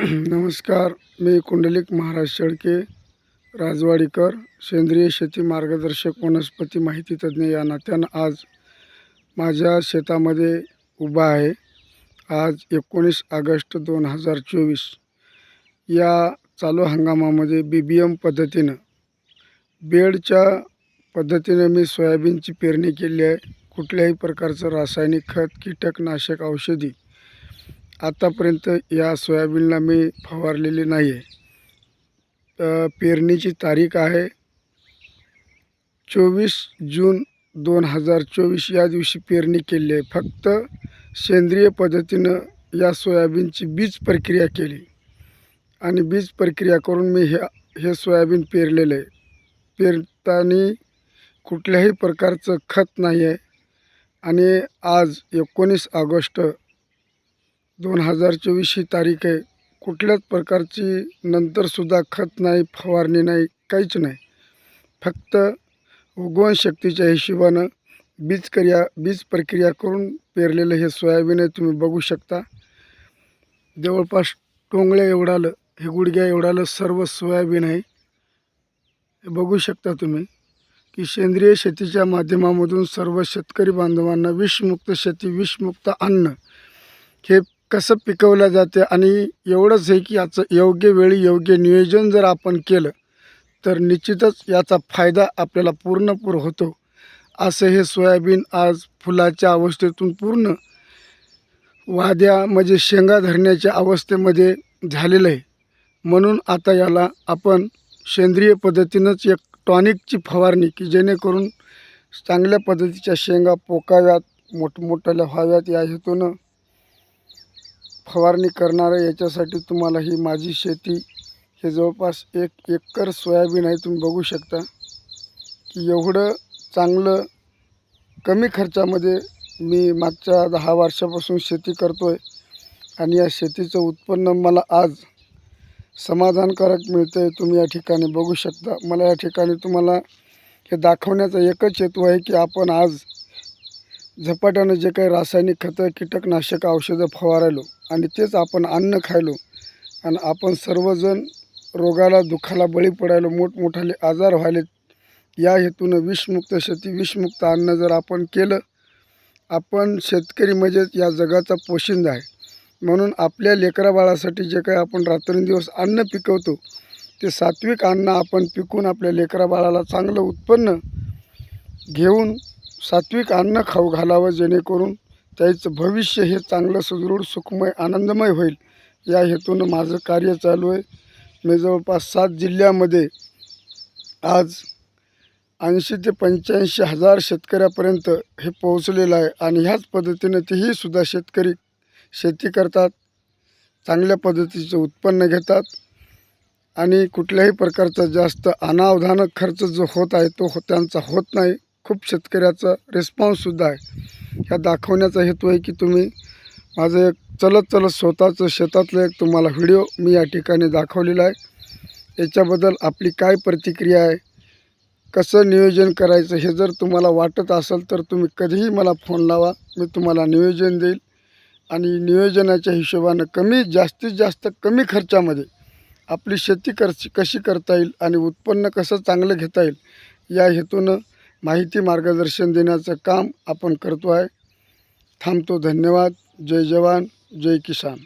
नमस्कार मी कुंडलिक महाराज शेळके राजवाडीकर सेंद्रिय शेती मार्गदर्शक वनस्पती माहिती तज्ज्ञ या नात्यानं आज माझ्या शेतामध्ये उभा आहे. आज एकोणीस ऑगस्ट दोन हजार चोवीस. या चालू हंगामामध्ये बी बी एम पद्धतीनं बेडच्या पद्धतीनं मी सोयाबीनची पेरणी केली आहे. कुठल्याही प्रकारचं रासायनिक खत कीटकनाशक औषधी आतापर्यंत या सोयाबीनला मी फवारलेली नाही आहे पेरणीची तारीख आहे चोवीस जून दोन हजार चोवीस. या दिवशी पेरणी केली आहे. फक्त सेंद्रिय पद्धतीनं या सोयाबीनची बीज प्रक्रिया केली. आणि बीज प्रक्रिया करून मी ह्या हे सोयाबीन पेरलेलं आहे. पेरताना कुठल्याही प्रकारचं खत नाही आहे आणि आज एकोणीस ऑगस्ट दोन हजार चोवीस ही तारीख आहे. कुठल्याच प्रकारची नंतरसुद्धा खत नाही फवारणी नाही काहीच नाही. फक्त उगवण शक्तीच्या हिशोबानं बीज क्रिया बीज प्रक्रिया करून पेरलेलं हे सोयाबीन आहे तुम्ही बघू शकता. जवळपास टोंगळ्या एवढालं हे गुडघ्या एवढालं सर्व सोयाबीन आहे. हे बघू शकता तुम्ही की सेंद्रिय शेतीच्या माध्यमामधून सर्व शेतकरी बांधवांना विषमुक्त शेती विषमुक्त अन्न हे कसं पिकवलं जाते आणि एवढंच आहे की याचं योग्य वेळी योग्य नियोजन जर आपण केलं तर निश्चितच याचा फायदा आपल्याला पूर्णपूर होतो. असं हे सोयाबीन आज फुलाच्या अवस्थेतून पूर्ण वाद्या म्हणजे शेंगा धरण्याच्या अवस्थेमध्ये झालेलं आहे. म्हणून आता याला आपण सेंद्रिय पद्धतीनंच एक टॉनिकची फवारणी की जेणेकरून चांगल्या पद्धतीच्या शेंगा पोकाव्यात मोठमोठ्याला व्हाव्यात या हेतूनं फवारणी करणार आहे याच्यासाठी तुम्हाला ही माझी शेती हे जवळपास एक एकर सोयाबीन आहे तुम्ही बघू शकता. की एवढं चांगलं कमी खर्चामध्ये मी मागच्या दहा वर्षापासून शेती करतो आहे आणि या शेतीचं उत्पन्न मला आज समाधानकारक मिळतं आहे तुम्ही या ठिकाणी बघू शकता. मला या ठिकाणी तुम्हाला हे दाखवण्याचा एकच हेतू आहे की आपण आज झपाट्यानं जे काही रासायनिक खतं कीटकनाशक औषधं फवारायलो. आणि तेच आपण अन्न खायलो. आणि आपण सर्वजण रोगाला दुःखाला बळी पडायलो. मोठमोठाले आजार व्हायले या हेतूनं विषमुक्त शेती विषमुक्त अन्न जर आपण केलं आपण शेतकरी म्हणजे या जगाचा पोशिंदा आहे. म्हणून आपल्या लेकराबाळासाठी जे काही आपण रात्रंदिवस अन्न पिकवतो ते सात्विक अन्न आपण पिकून आपल्या लेकराबाळाला चांगलं उत्पन्न घेऊन सात्विक अन्न खाऊ घालावं जेणेकरून त्याचं भविष्य हे चांगलं सुदृढ सुखमय आनंदमय होईल. या हेतूनं माझं कार्य चालू आहे. मी जवळपास सात जिल्ह्यामध्ये आज ऐंशी ते पंच्याऐंशी हजार शेतकऱ्यापर्यंत हे पोहोचलेलं आहे आणि ह्याच पद्धतीनं तेही सुद्धा शेतकरी शेती करतात चांगल्या पद्धतीचं उत्पन्न घेतात आणि कुठल्याही प्रकारचा जास्त अनावधानक खर्च जो होत आहे तो हो त्यांचा होत नाही. खूप शेतकऱ्याचा रिस्पॉन्ससुद्धा आहे. ह्या दाखवण्याचा हेतू आहे की तुम्ही माझं एक चलत चलत स्वतःचं शेतातलं एक तुम्हाला व्हिडिओ मी या ठिकाणी दाखवलेला आहे. याच्याबद्दल आपली काय प्रतिक्रिया आहे? कसं नियोजन करायचं हे जर तुम्हाला वाटत असेल तर तुम्ही कधीही मला फोन लावा मी तुम्हाला नियोजन देईल. आणि नियोजनाच्या हिशोबानं कमी जास्तीत जास्त कमी खर्चामध्ये आपली शेती कर कशी करता येईल आणि उत्पन्न कसं चांगलं घेता येईल या हेतूनं माहिती मार्गदर्शन देण्याचं काम आपण करतो आहे थांबतो. धन्यवाद. जय जवान. जय किसान.